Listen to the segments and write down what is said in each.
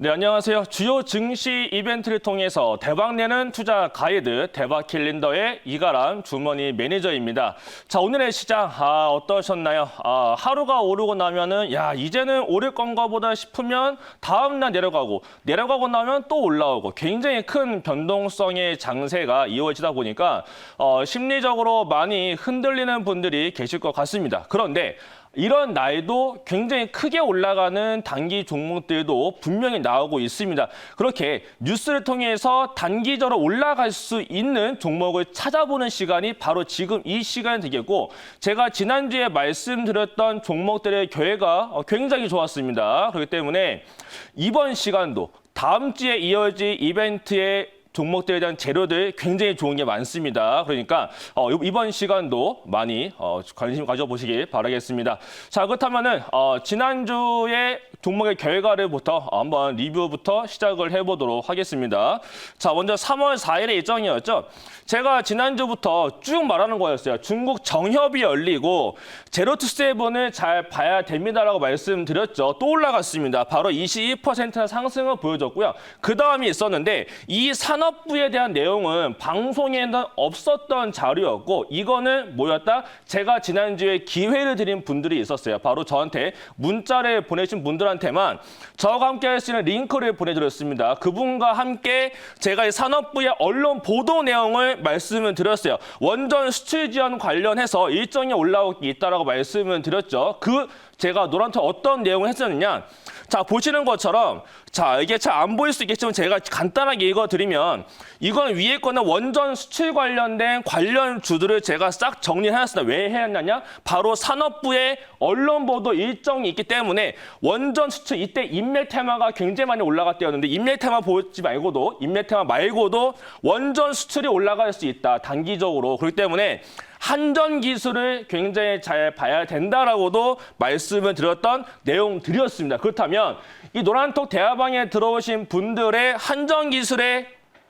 네, 안녕하세요. 주요 증시 이벤트를 통해서 대박 내는 투자 가이드 대박 캘린더의 이가람 주머니 매니저입니다. 자, 오늘의 시장 아, 어떠셨나요? 아, 하루가 오르고 나면은 야, 이제는 오를 건가 보다 싶으면 다음 날 내려가고 내려가고 나면 또 올라오고 굉장히 큰 변동성의 장세가 이어지다 보니까 어, 심리적으로 많이 흔들리는 분들이 계실 것 같습니다. 그런데 이런 날도 굉장히 크게 올라가는 단기 종목들도 분명히 나오고 있습니다. 그렇게 뉴스를 통해서 단기적으로 올라갈 수 있는 종목을 찾아보는 시간이 바로 지금 이 시간이 되겠고 제가 지난주에 말씀드렸던 종목들의 결과 어, 굉장히 좋았습니다. 그렇기 때문에 이번 시간도 다음 주에 이어질 이벤트의 종목들에 대한 재료들 굉장히 좋은 게 많습니다. 그러니까 어, 이번 시간도 많이 어, 관심 가져보시길 바라겠습니다. 자 그렇다면은 어, 지난주에 종목의 결과를부터 한번 리뷰부터 시작을 해보도록 하겠습니다. 자 먼저 3월 4일의 일정이었죠. 제가 지난주부터 쭉 말하는 거였어요. 중국 정협이 열리고 제로투 세븐을 잘 봐야 됩니다라고 말씀드렸죠. 또 올라갔습니다. 바로 22% 상승을 보여줬고요. 그 다음이 있었는데 이 산업부에 대한 내용은 방송에는 없었던 자료였고 이거는 뭐였다? 제가 지난주에 기회를 드린 분들이 있었어요. 바로 저한테 문자를 보내신 분들 한테만 저와 함께 할 수 있는 링크를 보내드렸습니다. 그분과 함께 제가 이 산업부의 언론 보도 내용을 말씀을 드렸어요. 원전 수출 지원 관련해서 일정이 올라오기 있다라고 말씀을 드렸죠. 그 제가 노란톡 어떤 내용을 했었느냐? 자 보시는 것처럼 자 이게 잘 안 보일 수 있겠지만 제가 간단하게 읽어드리면 이건 위에 거는 원전 수출 관련된 관련 주들을 제가 싹 정리해놨습니다. 왜 해놨냐? 바로 산업부의 언론 보도 일정이 있기 때문에 원전 수출 이때 인맥 테마가 굉장히 많이 올라갔대였는데 인맥 테마 보지 말고도 인맥 테마 말고도 원전 수출이 올라갈 수 있다 단기적으로 그렇기 때문에 한전 기술을 굉장히 잘 봐야 된다라고도 말씀을 드렸던 내용들이었습니다. 그렇다면 이 노란톡 대화 방에 들어오신 분들의 한전 기술의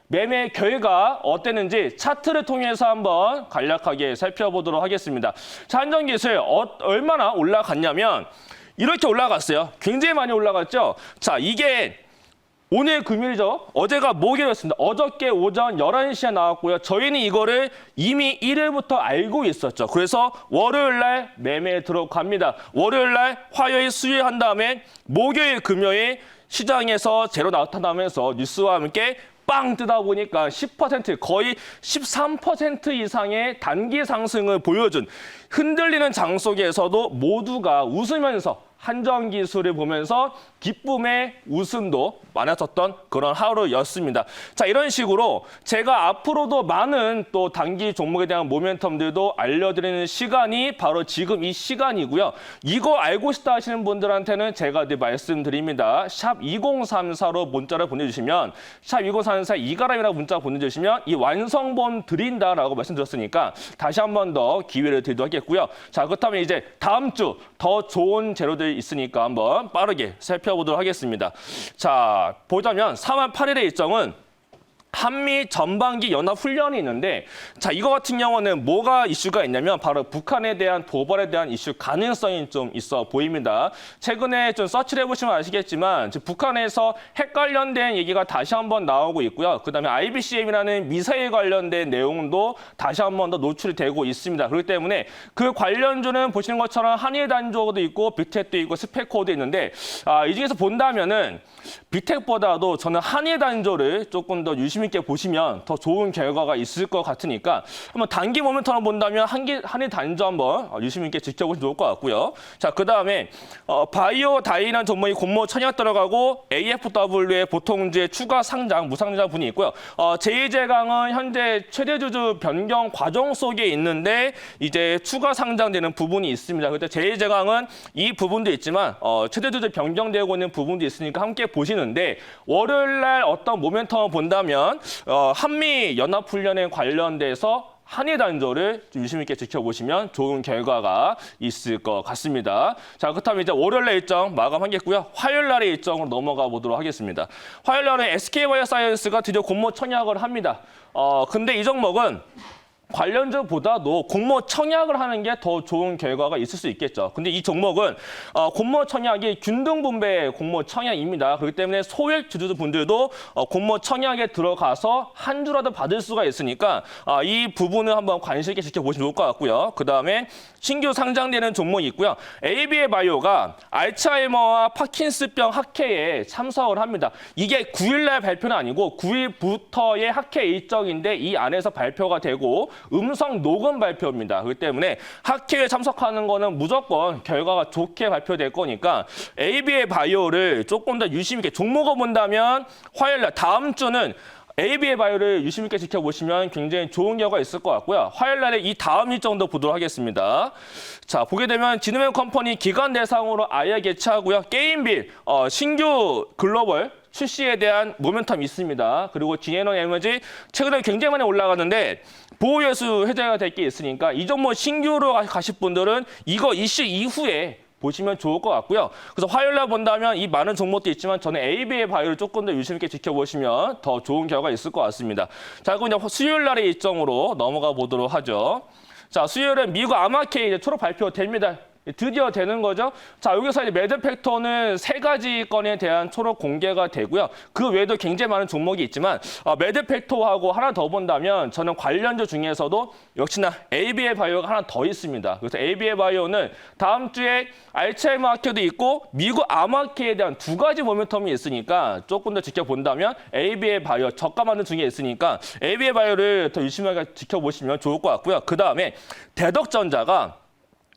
매매 결과 어땠는지 차트를 통해서 한번 간략하게 살펴보도록 하겠습니다. 자, 한전 기술 어, 얼마나 올라갔냐면 이렇게 올라갔어요. 굉장히 많이 올라갔죠. 자, 이게 오늘 금요일이죠. 어제가 목요일이었습니다. 어저께 오전 11시에 나왔고요. 저희는 이거를 이미 1일부터 알고 있었죠. 그래서 월요일 날 매매에 들어갑니다. 월요일 날 화요일, 수요일 한 다음에 목요일, 금요일 시장에서 제로 나타나면서 뉴스와 함께 빵 뜨다 보니까 10% 거의 13% 이상의 단기 상승을 보여준 흔들리는 장 속에서도 모두가 웃으면서 한정 기술을 보면서 기쁨의 웃음도 많았었던 그런 하루였습니다. 자, 이런 식으로 제가 앞으로도 많은 또 단기 종목에 대한 모멘텀들도 알려드리는 시간이 바로 지금 이 시간이고요. 이거 알고 싶다 하시는 분들한테는 제가 늘 말씀드립니다. 샵 2034로 문자를 보내주시면 샵 2034 이가람이라고 문자 보내주시면 이 완성본 드린다라고 말씀드렸으니까 다시 한 번 더 기회를 드리도록 하겠고요. 자, 그렇다면 이제 다음 주 더 좋은 재료들 있으니까 한번 빠르게 살펴보도록 하겠습니다. 자, 보자면 3월 8일의 일정은 한미 전반기 연합 훈련이 있는데 자 이거 같은 경우는 뭐가 이슈가 있냐면 바로 북한에 대한 도발에 대한 이슈 가능성이 좀 있어 보입니다. 최근에 좀 서치를 해보시면 아시겠지만 북한에서 핵 관련된 얘기가 다시 한번 나오고 있고요. 그다음에 IBCM이라는 미사일 관련된 내용도 다시 한번 더 노출이 되고 있습니다. 그렇기 때문에 그 관련주는 보시는 것처럼 한일 단조도 있고 빅텍도 있고 스페코도 있는데 아, 이 중에서 본다면은 빅텍보다도 저는 한일 단조를 조금 더 유심 있게 보시면 더 좋은 결과가 있을 것 같으니까 한번 단기 모멘텀을 본다면 한기, 한일 단조 한번 유심 있게 지켜보시면 좋을 것 같고요. 자, 그 다음에 어, 바이오 다이난 종목이 공모 천약 들어가고 AFW의 보통주의 추가 상장, 무상장 분이 있고요. 어, 제2제강은 현재 최대주주 변경 과정 속에 있는데 이제 추가 상장되는 부분이 있습니다. 그때 제2제강은 이 부분도 있지만 어, 최대주주 변경되고 있는 부분도 있으니까 함께 보시는데 월요일 날 어떤 모멘텀을 본다면 어, 한미 연합 훈련에 관련돼서 한일 단조를 좀 유심 있게 지켜보시면 좋은 결과가 있을 것 같습니다. 자, 그렇다면 이제 월요일 날 일정 마감하겠고요. 화요일 날의 일정으로 넘어가 보도록 하겠습니다. 화요일 날은 SK바이오사이언스가 드디어 공모 청약을 합니다. 어, 근데 이 종목은 관련주보다도 공모 청약을 하는 게 더 좋은 결과가 있을 수 있겠죠. 근데 이 종목은 어, 공모 청약이 균등 분배 공모 청약입니다. 그렇기 때문에 소액 주주분들도 어, 공모 청약에 들어가서 한 주라도 받을 수가 있으니까 아, 이 부분을 한번 관심 있게 지켜보시면 좋을 것 같고요. 그 다음에 신규 상장되는 종목이 있고요. ABA 바이오가 알츠하이머와 파킨스병 학회에 참석을 합니다. 이게 9일 날 발표는 아니고 9일부터의 학회 일정인데 이 안에서 발표가 되고 음성 녹음 발표입니다. 그렇기 때문에 학회에 참석하는 거는 무조건 결과가 좋게 발표될 거니까 ABA 바이오를 조금 더 유심 있게 종목을 본다면 화요일 날 다음 주는 ABA 바이오를 유심 있게 지켜보시면 굉장히 좋은 결과가 있을 것 같고요. 화요일 날에 이 다음 일정도 보도록 하겠습니다. 자, 보게 되면 지능맨 컴퍼니 기관 대상으로 아예 개최하고요. 게임빌 어, 신규 글로벌 출시에 대한 모멘텀이 있습니다. 그리고 진에너 에너지 최근에 굉장히 많이 올라가는데 보호예수 해제가 될 게 있으니까 이 종목 신규로 가- 가실 분들은 이거 이슈 이후에 보시면 좋을 것 같고요. 그래서 화요일 날 본다면 이 많은 종목도 있지만 저는 AB의 바이오를 조금 더 유심 있게 지켜보시면 더 좋은 결과가 있을 것 같습니다. 자, 그럼 이제 수요일 날의 일정으로 넘어가 보도록 하죠. 자, 수요일은 미국 아마케 이제 초록 발표됩니다. 드디어 되는 거죠. 자, 여기서 이제 매드 팩터는 세 가지 건에 대한 초록 공개가 되고요. 그 외에도 굉장히 많은 종목이 있지만 어, 매드 팩터하고 하나 더 본다면 저는 관련주 중에서도 역시나 ABA 바이오가 하나 더 있습니다. 그래서 ABA 바이오는 다음 주에 알츠하이머 학회도 있고 미국 암학회에 대한 두 가지 모멘텀이 있으니까 조금 더 지켜본다면 ABA 바이오 저가 만든 중에 있으니까 ABA 바이오를 더 유심하게 지켜보시면 좋을 것 같고요. 그 다음에 대덕전자가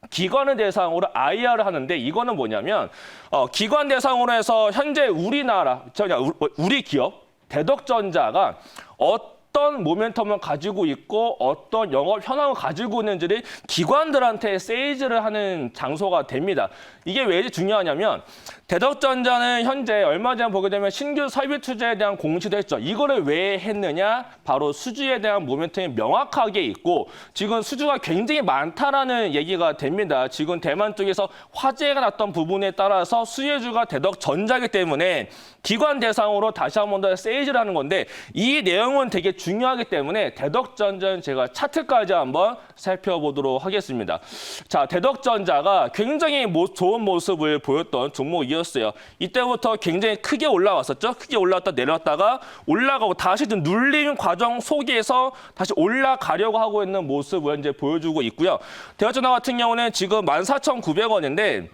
기관을 대상으로 IR을 하는데 이거는 뭐냐면 어, 기관 대상으로 해서 현재 우리나라 저냐 우리 기업 대덕전자가 어 떤 모멘텀을 가지고 있고 어떤 영업 현황을 가지고 있는지를 기관들한테 세이즈를 하는 장소가 됩니다. 이게 왜 중요하냐면 대덕전자는 현재 얼마 전에 보게 되면 신규 설비 투자에 대한 공시도 했죠. 이거를 왜 했느냐? 바로 수주에 대한 모멘텀이 명확하게 있고 지금 수주가 굉장히 많다라는 얘기가 됩니다. 지금 대만 쪽에서 화재가 났던 부분에 따라서 수혜주가 대덕전자이기 때문에 기관 대상으로 다시 한 번 더 세이즈를 하는 건데 이 내용은 되게 중요 하기 때문에 대덕전자는 제가 차트까지 한번 살펴보도록 하겠습니다. 자, 대덕전자가 굉장히 모- 좋은 모습을 보였던 종목이었어요. 이때부터 굉장히 크게 올라왔었죠. 크게 올라왔다 내려왔다가 올라가고 다시 좀 눌림 과정 속에서 다시 올라가려고 하고 있는 모습을 이제 보여주고 있고요. 대덕전자 같은 경우는 지금 14,900원인데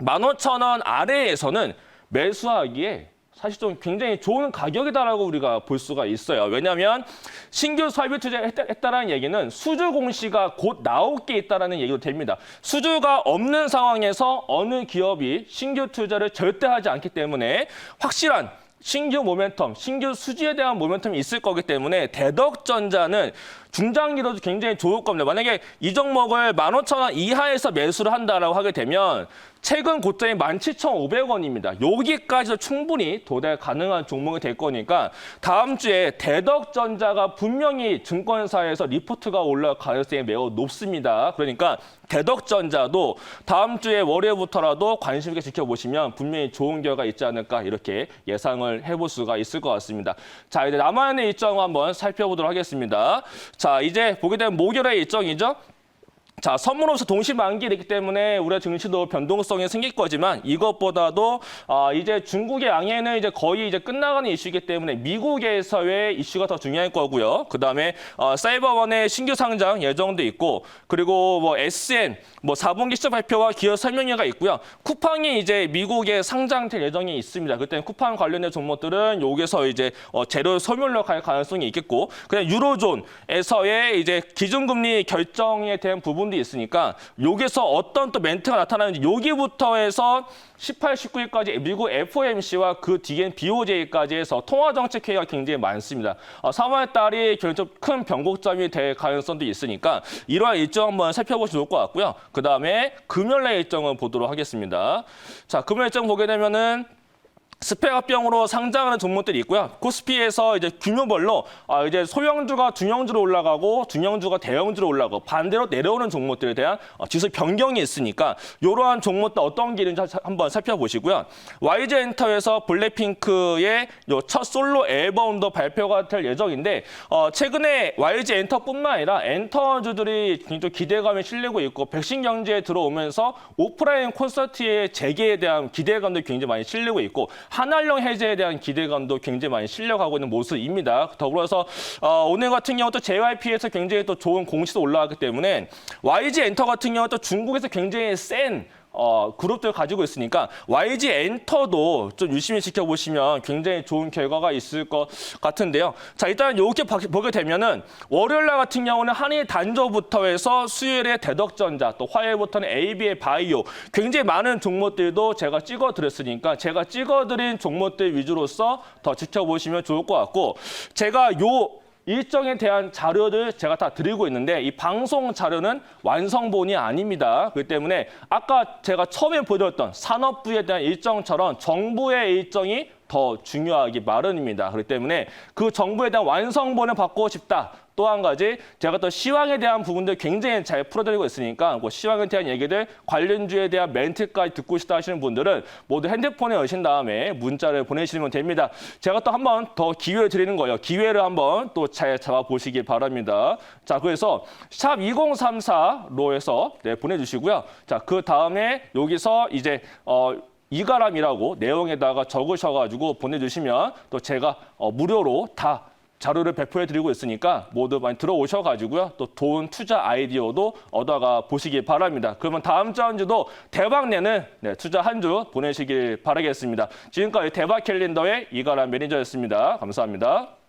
15,000원 아래에서는 매수하기에 사실 좀 굉장히 좋은 가격이다라고 우리가 볼 수가 있어요. 왜냐하면 신규 설비 투자했다라는 얘기는 수주 공시가 곧 나올 게 있다라는 얘기도 됩니다. 수주가 없는 상황에서 어느 기업이 신규 투자를 절대 하지 않기 때문에 확실한 신규 모멘텀, 신규 수지에 대한 모멘텀이 있을 거기 때문에 대덕전자는 중장기로도 굉장히 좋을 겁니다. 만약에 이 종목을 15,000원 이하에서 매수를 한다라고 하게 되면 최근 고점이 17,500원입니다. 여기까지도 충분히 도달 가능한 종목이 될 거니까 다음 주에 대덕전자가 분명히 증권사에서 리포트가 올라갈 가능성이 매우 높습니다. 그러니까 대덕전자도 다음 주에 월요일부터라도 관심 있게 지켜보시면 분명히 좋은 결과 있지 않을까 이렇게 예상을 해볼 수가 있을 것 같습니다. 자, 이제 남아있는 일정 한번 살펴보도록 하겠습니다. 자, 이제 보게 되면 목요일의 일정이죠. 자, 선물없이 동시 만기이기 때문에 우리가 증시도 변동성이 생길 거지만 이것보다도 아, 이제 중국의 양해는 이제 거의 이제 끝나가는 이슈이기 때문에 미국에서의 이슈가 더 중요할 거고요. 그 다음에 어, 사이버원의 신규 상장 예정도 있고 그리고 뭐 SN 뭐 4분기 시작 발표와 기업 설명회가 있고요. 쿠팡이 이제 미국에 상장될 예정이 있습니다. 그때 쿠팡 관련된 종목들은 여기서 이제 어, 재료 소멸로 갈 가능성이 있겠고 그냥 유로존에서의 이제 기준금리 결정에 대한 부분 도 있으니까 여기서 어떤 또 멘트가 나타나는지 여기부터 해서 18, 19일까지 미국 FOMC와 그 뒤엔 BOJ까지 해서 통화정책 회의가 굉장히 많습니다. 어, 3월 달이 굉장히 좀큰 변곡점이 될 가능성도 있으니까 이러한 일정 한번 살펴보시면 좋을 것 같고요. 그 다음에 금요일 날 일정을 보도록 하겠습니다. 자, 금요일 일정 보게 되면은 스펙합병으로 상장하는 종목들이 있고요. 코스피에서 이제 규모별로 아, 이제 소형주가 중형주로 올라가고 중형주가 대형주로 올라가고 반대로 내려오는 종목들에 대한 어, 지수 변경이 있으니까 이러한 종목들 어떤 길인지 사- 한번 살펴보시고요. YG 엔터에서 블랙핑크의 요첫 솔로 앨범도 발표가 될 예정인데 어, 최근에 YG 엔터뿐만 아니라 엔터주들이 굉장히 기대감이 실리고 있고 백신 경제에 들어오면서 오프라인 콘서트의 재개에 대한 기대감도 굉장히 많이 실리고 있고 한알령 해제에 대한 기대감도 굉장히 많이 실려가고 있는 모습입니다. 더불어서 어, 오늘 같은 경우 또 JYP에서 굉장히 또 좋은 공시도 올라왔기 때문에 YG 엔터 같은 경우 또 중국에서 굉장히 센 어, 그룹들 가지고 있으니까 YG 엔터도 좀 유심히 지켜보시면 굉장히 좋은 결과가 있을 것 같은데요. 자, 일단 이렇게 봐- 보게 되면은 월요일 날 같은 경우는 한일 단조부터 해서 수요일에 대덕전자 또 화요일부터는 AB의 바이오 굉장히 많은 종목들도 제가 찍어 드렸으니까 제가 찍어 드린 종목들 위주로서 더 지켜보시면 좋을 것 같고 제가 요 일정에 대한 자료를 제가 다 드리고 있는데 이 방송 자료는 완성본이 아닙니다. 그렇기 때문에 아까 제가 처음에 보여드렸던 산업부에 대한 일정처럼 정부의 일정이 더 중요하기 마련입니다. 그렇기 때문에 그 정부에 대한 완성본을 받고 싶다. 또 한 가지 제가 또 시황에 대한 부분들 굉장히 잘 풀어드리고 있으니까 그 시황에 대한 얘기들 관련주에 대한 멘트까지 듣고 싶다 하시는 분들은 모두 핸드폰에 여신 다음에 문자를 보내시면 됩니다. 제가 또 한 번 더 기회를 드리는 거예요. 기회를 한번 또 잘 잡아보시길 바랍니다. 자, 그래서 샵 2034로 해서 네, 보내주시고요. 자, 그 다음에 여기서 이제 어, 이가람이라고 내용에다가 적으셔가지고 보내주시면 또 제가 어, 무료로 다 자료를 배포해 드리고 있으니까 모두 많이 들어오셔 가지고요. 또 좋은 투자 아이디어도 얻어가 보시길 바랍니다. 그러면 다음 주 한 주도 대박 내는 네, 투자 한 주 보내시길 바라겠습니다. 지금까지 대박 캘린더의 이가람 매니저였습니다. 감사합니다.